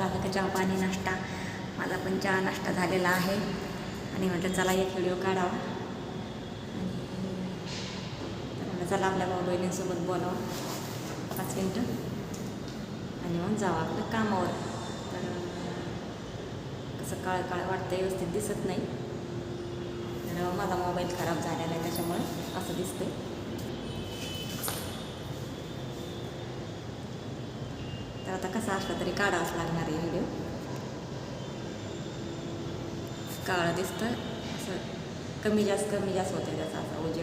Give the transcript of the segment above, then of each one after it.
झालं का चहा पाणी नाश्ता. माझा पण चहा नाश्ता झालेला आहे. आणि म्हटलं चला एक व्हिडिओ काढावा. आणि म्हटलं चला आपल्या भाऊ बहिणींसोबत बोलावं. पाच मिनटं. आणि मग जावं आपलं कामावर. तर कसं काळ काळ वाटतं व्यवस्थित दिसत नाही. तर माझा मोबाईल खराब झालेला आहे त्याच्यामुळे असं दिसतंय. तर आता कसा असला तरी काढावाच लागणार आहे व्हिडिओ काळं दिसतं असं कमी जास्त कमी जास्त होतं त्याचा असा ओजे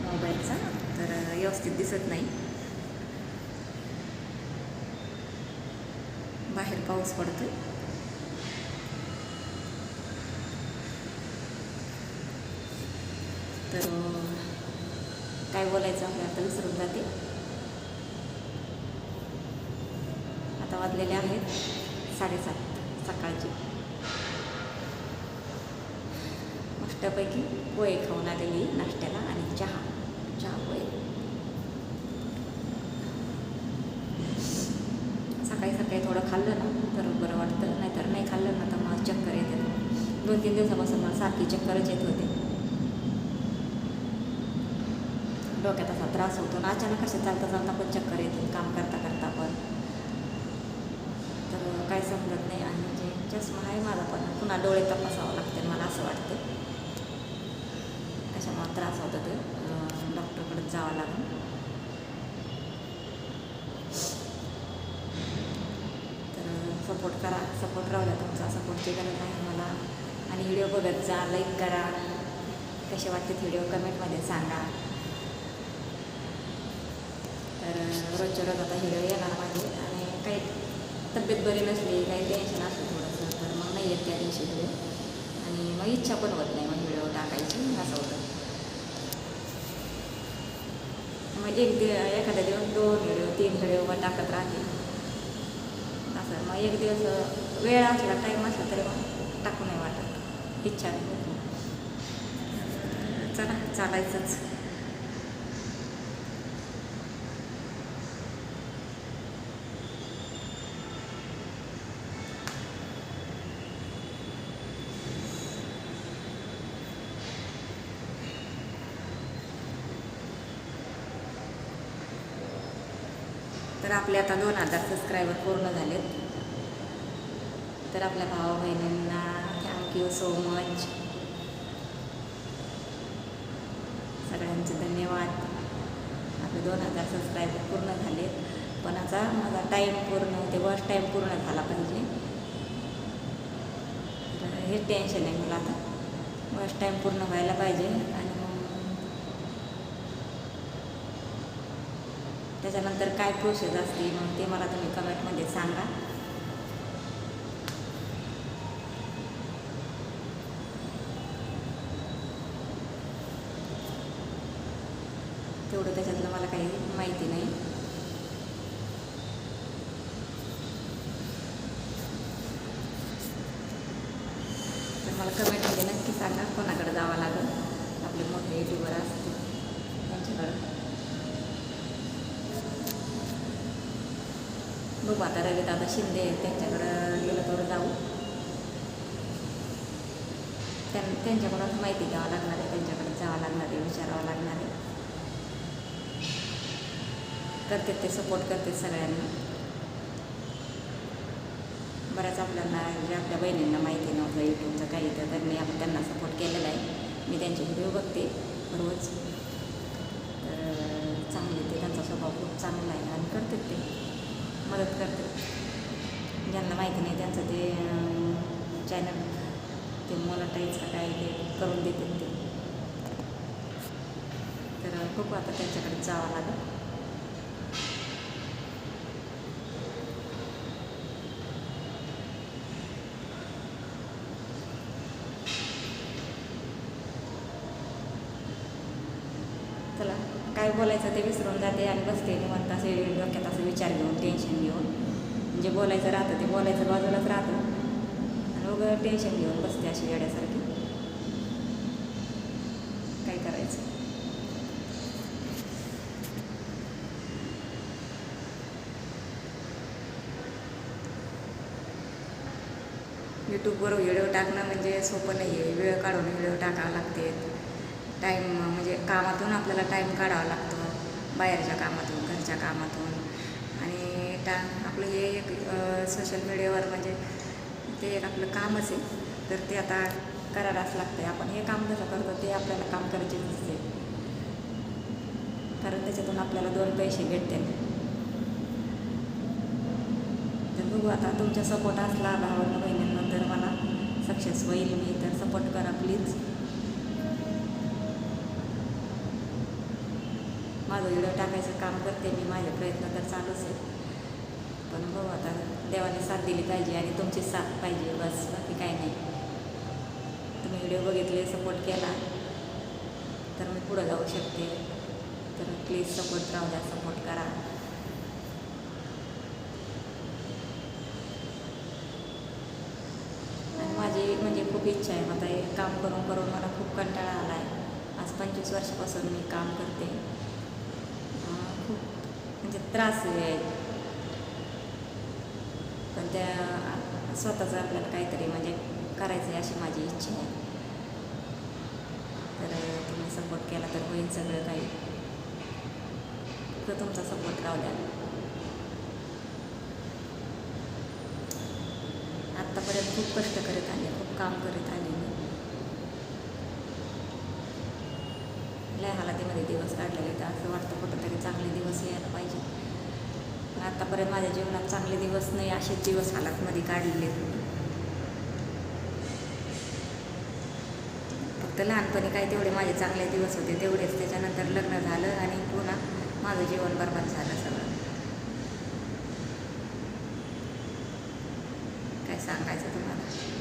मोबाईलचा तर व्यवस्थित दिसत नाही बाहेर पाऊस पडतोय तर काय बोलायचं आपल्याला आता विसरून जाते आता वाजलेले आहेत. साडेसात सकाळचे. मस्तपैकी पोहे खाऊन आलेली नाश्त्याला आणि चहा. चहा पोहे. सकाळी सकाळी थोडं खाल्लं ना तर बरं वाटतं. नाहीतर नाही खाल्लं ना तर मग चक्कर येते. दोन तीन दिवसापासून मला सारखी चक्करच येत होते. डोक्यात असा त्रास होतो ना अचानक असे चालता चालता पण चक्कर येते काम करता करता पण. काय समजत नाही आणि म्हणजे चष्मा आहे माझा पण. पुन्हा डोळे तपासावं लागते मला असं वाटतं. कशामुळे त्रास होतो ते. डॉक्टरकडे जावं लागेल. तर सपोर्ट करा. सपोर्ट राहू द्या तुमचा. सपोर्टची गरज आहे मला. आणि व्हिडिओ बघत जा. लाईक करा. कसे वाटते व्हिडिओ कमेंटमध्ये सांगा. तर रोजच्या रोज आता व्हिडिओ येणार माझे. आणि काही तब्येत बरी नसली काही टेन्शन असलं थोडंसं तर मग नाही येत त्या दिवशी व्हिडिओ आणि मग इच्छा पण होत नाही मग व्हिडिओ टाकायची असं होतं. मग एक दि एखाद्या दिवस दोन व्हिडिओ तीन व्हिडिओ मग टाकत राहते. असं मग एक दिवस वेळ असला टाईम असला तरी मग टाकू नाही वाटत. इच्छा नाही. चला चालायचंच. तर आपले आता दोन हजार सबस्क्रायबर पूर्ण झालेत. तर आपल्या भावा बहिणींना थँक्यू सो मच सगळ्यांचे धन्यवाद. आपले दोन हजार सबस्क्रायबर पूर्ण झालेत पण आता माझा टाईम पूर्ण होते वर्ष टाईम पूर्ण झाला पाहिजे. तर हे टेन्शन आहे मला आता. वर्ष टाईम पूर्ण व्हायला पाहिजे आणि मग त्याच्यानंतर काय प्रोसेस असते मग ते मला तुम्ही कमेंटमध्ये सांगा. तेवढं त्याच्यातलं मला काही माहिती नाही तर मला कमेंटमध्ये नक्की सांगा कोणाकडे जावं लागेल आपले मोठे युट्यूबर असतील त्यांच्याकडं बघू आता शिंदे आहेत, त्यांच्याकडं गेलं तर जाऊ. त्यां त्यांच्याकडूनच माहिती घ्यावं लागणार आहे. त्यांच्याकडे जावं लागणार आहे विचारावं लागणार आहे. करते ते सपोर्ट करते सगळ्यांना. बऱ्याच आपल्याला जे आपल्या बहिणींना माहिती नव्हतं यूट्यूबचं काही तर त्यांनी आपण त्यांना सपोर्ट केलेला आहे मी त्यांचे व्हिडिओ बघते रोज तर चांगले ते त्यांचा स्वभाव खूप चांगला आहे आणि करते ते मदत करते ज्यांना माहिती नाही त्यांचं ते चॅनल ते मोनटाईज का काय ते करून देते ते. तर बघू आता त्यांच्याकडे जावं लागेल. चला काय बोलायचं ते विसरून जाते आणि बसते निवंत असे डोक्यात असं विचार घेऊन टेन्शन घेऊन. जे बोलायचं राहतं ते बोलायचं बाजूलाच राहतं. आणि वगैरे टेन्शन घेऊन बसते अशी येड्यासारखी काय करायचं? यूट्यूबवर व्हिडिओ टाकणं म्हणजे सोपं नाही आहे वेळ काढून व्हिडिओ टाकावं लागते. टाईम म्हणजे कामातून आपल्याला टाईम काढावा लागतो. बाहेरच्या कामातून घरच्या कामातून. आणि आपलं हे एक सोशल मीडियावर म्हणजे ते एक आपलं कामच आहे. तर ते आता करायलाच लागते आपण हे काम कसं करतो ते आपल्याला काम करायचे नसते कारण त्याच्यातून आपल्याला दोन पैसे भेटतील तर बघू आता तुमचा सपोर्ट असला भावांना बहिणींनंतर मला सक्सेस होईल मी तर सपोर्ट करा प्लीज माझं व्हिडिओ टाकायचं काम करते मी माझे प्रयत्न तर चालूच आहे पण बघू आता देवाने साथ दिली पाहिजे आणि तुमची साथ पाहिजे बस. बाकी काही नाही. तुम्ही व्हिडिओ बघितले सपोर्ट केला तर मी पुढं जाऊ शकते. तर प्लीज सपोर्ट राहू द्या सपोर्ट करा. माझी म्हणजे खूप इच्छा आहे आता हे काम करून करून मला खूप कंटाळा आला आहे आज पंचवीस वर्षापासून मी काम करते. खूप म्हणजे त्रास आहे. पण त्या स्वतःचं आपल्याला काहीतरी म्हणजे करायचं आहे अशी माझी इच्छा आहे. तर तुम्ही सपोर्ट केला तर होईल सगळं काही. तर तुमचा सपोर्ट राहू द्या. आत्तापर्यंत खूप कष्ट करत आले खूप काम करत आले मी. लय हालातीमध्ये दिवस काढलेले तर असं वाटतं कुठंतरी चांगले दिवस यायला पाहिजे. आतापर्यंत माझ्या जीवनात चांगले दिवस नाही असेच दिवस हालातमध्ये काढलेले फक्त लहानपणी काय तेवढे माझे चांगले दिवस होते तेवढेच त्याच्यानंतर लग्न झालं आणि पुन्हा माझं जीवन बरबाद झालं सगळं काय सांगायचं तुम्हाला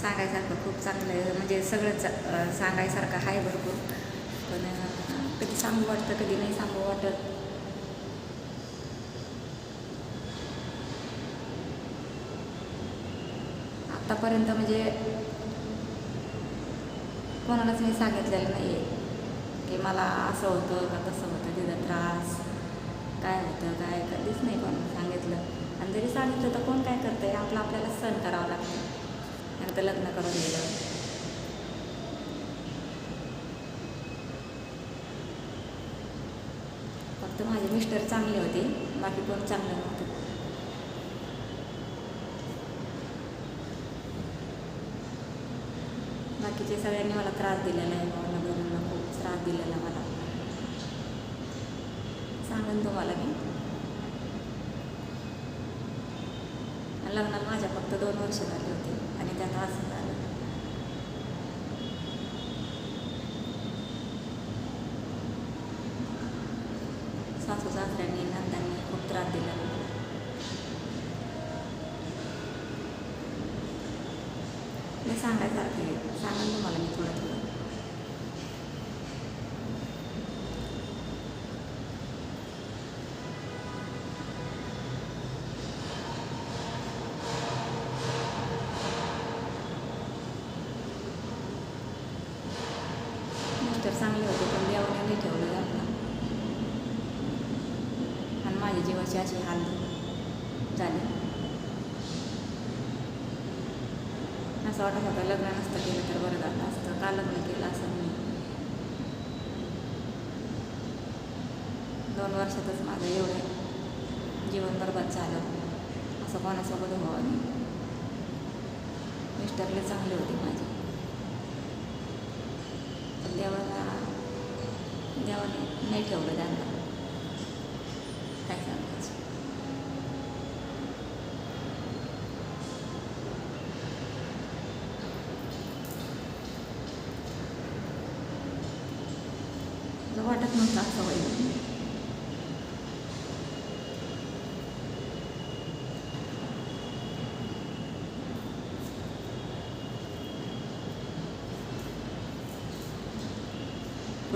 सांगायसारखं खूप चांगलं आहे. म्हणजे सगळंच सांगायसारखं आहे भरपूर. पण कधी सांगू वाटतं कधी नाही सांगू वाटत. आतापर्यंत म्हणजे कोणालाच मी सांगितलेलं नाही आहे की मला असं होतं का तसं होतं तिथं त्रास काय होतं काय कधीच नाही कोणाला सांगितलं. आणि जरी सांगितलं तर कोण काय करतं आहे आपलं आपल्याला सहन करावं लागतं. आता लग्न करून गेलं फक्त माझे मिस्टर चांगले होते बाकी कोण चांगलं नव्हतं. बाकीचे सगळ्यांनी मला त्रास दिलेला आहे भावना बहिणींना खूप त्रास दिलेला मला. सांगेन तुम्हाला मी. आणि लग्नाला माझ्या फक्त दोन वर्ष झाले होते. त्यात असं झालं सासू सासऱ्यांनी नंदांनी खूप त्रास दिला. मला मी सांगायसारखं आहे. तुम्हाला मी थोडं. चांगले होते पण देवाने नाही ठेवलं त्यांना आणि माझ्या जीवाची अशी हाल झाली. असं वाटत होतं लग्न नसतं केलं तर बरं झालं असतं. का लग्न केलं असं मी? दोन वर्षातच माझं एवढं जीवन बरबाद झालं. असं कोणासोबत व्हावं नाही. मिस्टरले चांगले होते माझे. पण देवाला देवाने नाही ठेवलं त्यांना. काय सांगायचं? वाटत नव्हतं असं होईल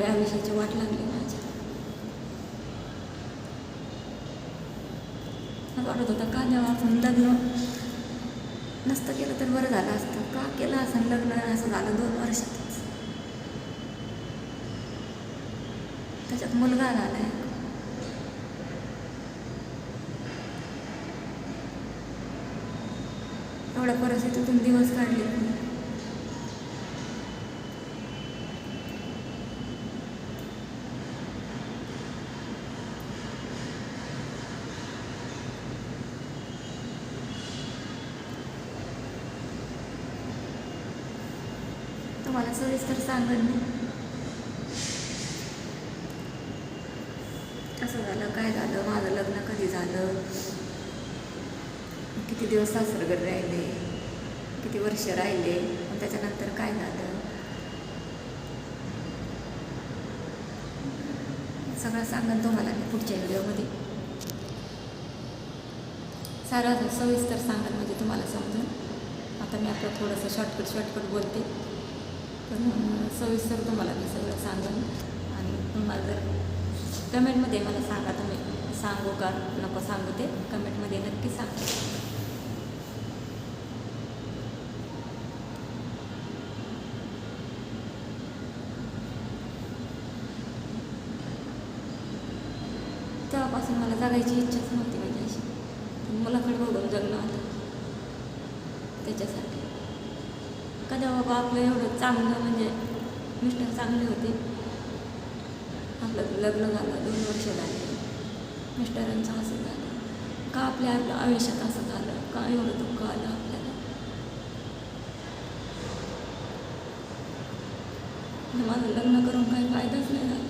पुढे आयुष्याची वाट लागली माझ्या वाटत होतं का देवा आपण लग्न नसतं केलं तर बरं झालं असतं. का केलं असं लग्न असं झालं दोन वर्षातच? त्याच्यात मुलगा झालाय. एवढ्या परिस्थितीतून दिवस काढले मी. तुम्हाला सविस्तर सांगेन मी कसं झालं काय झालं? माझं लग्न कधी झालं? किती दिवस सासरगड राहिले? किती वर्ष राहिले? मग त्याच्यानंतर काय झालं? सगळं सांगेन तुम्हाला मी पुढच्या व्हिडिओमध्ये. सारं सविस्तर सांगत म्हणजे तुम्हाला समजून. आता मी आपलं थोडंसं शॉर्टकट शॉर्टकट बोलते. पण सविस्तर तुम्हाला मी सगळं सांगेन. आणि तुम्हाला जर कमेंटमध्ये मला सांगा तुम्ही सांगू का? नको सांगू ते. कमेंटमध्ये नक्की सांगा. तेव्हापासून मला जगायची इच्छाच नव्हती म्हणजे अशी पण मुलाकडे बघून जगणं होतं. त्याच्यासाठी कदा बाबा आपलं एवढं चांगलं म्हणजे मिस्टर चांगले होते? आपलं लग्न झालं दोन वर्ष झाले. मिस्टरांचं असं झालं. का आपल्या आपलं आयुष्यात असं झालं? का एवढं दुःख आलं आपल्याला? माझं लग्न करून काही फायदाच नाही झाला.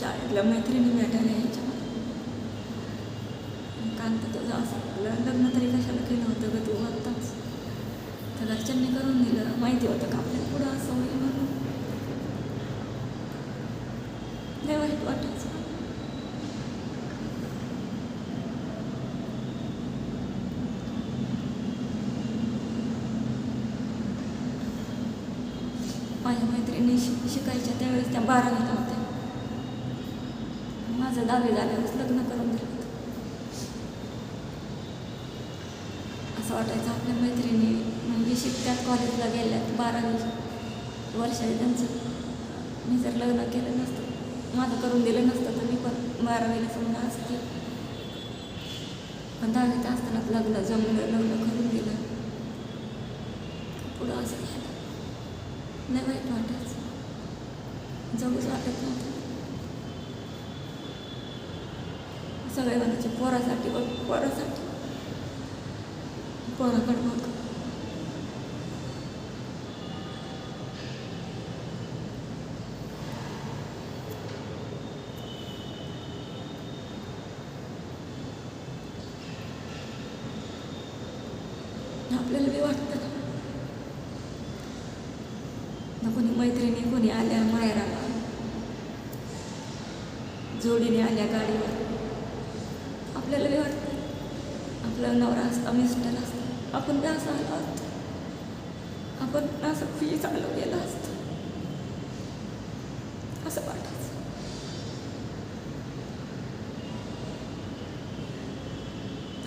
शाळेतल्या मैत्रिणी भेटायला यायच्या तर तुझं असं लग्न तरी कशाला केलं होतं गं तू आत्ताच? तर घरच्यांनी करून दिलं. माहिती होतं का आपल्याला पुढं असं होईल म्हणून? नाही वाईट वाटायचं. माझ्या मैत्रिणी शिक शिकायच्या त्यावेळेस त्या बारावीला होत्या. माझं दहावी झाल्यावरच लग्न करून दिलं होतं असं वाटायचं. आपल्या मैत्रिणी म्हणजे शिकत्यात कॉलेजला गेल्यात बारावी वर्ष आहे त्यांचं. मी जर लग्न केलं नसतं माझं करून दिलं नसतं तर मी पण बारावीला समजा असते. पण दहावीत असतानाच लग्न जमलं लग्न करून दिलं. पुढं असं झालं. नाही वाईट वाटायचं. जगूच वाटत नव्हतं. सगळे म्हणायचे पोरासाठी पोरासाठी. पोराकडे बघ आपल्याला बी वाटतं ना ना कोणी मैत्रिणी कोणी आल्या माहेराला. जोडीने आल्या गाडीवर. आपल्याला बी वाटतं. आपला नवरा असता मिस्टर असता. आपण बी असं आलो असतो आपण असं फी चालू गेलं असतं. असं वाटायचं.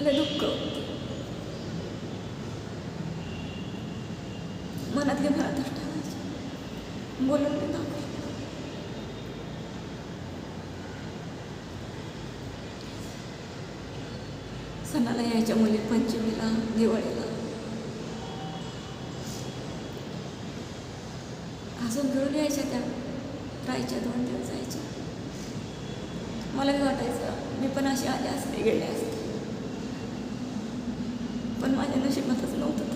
लय दुःख होतं. मनातले मनातच ठेवायचे बोलून ते दाखव सणाला यायच्या मुली पंचमीला दिवाळीला. हसून घेऊन यायच्या त्या राहायच्या दोन दिवस जायच्या मला काय वाटायचं मी पण अशी आले असते गेले असते. पण माझ्या नशिबातच नव्हतं.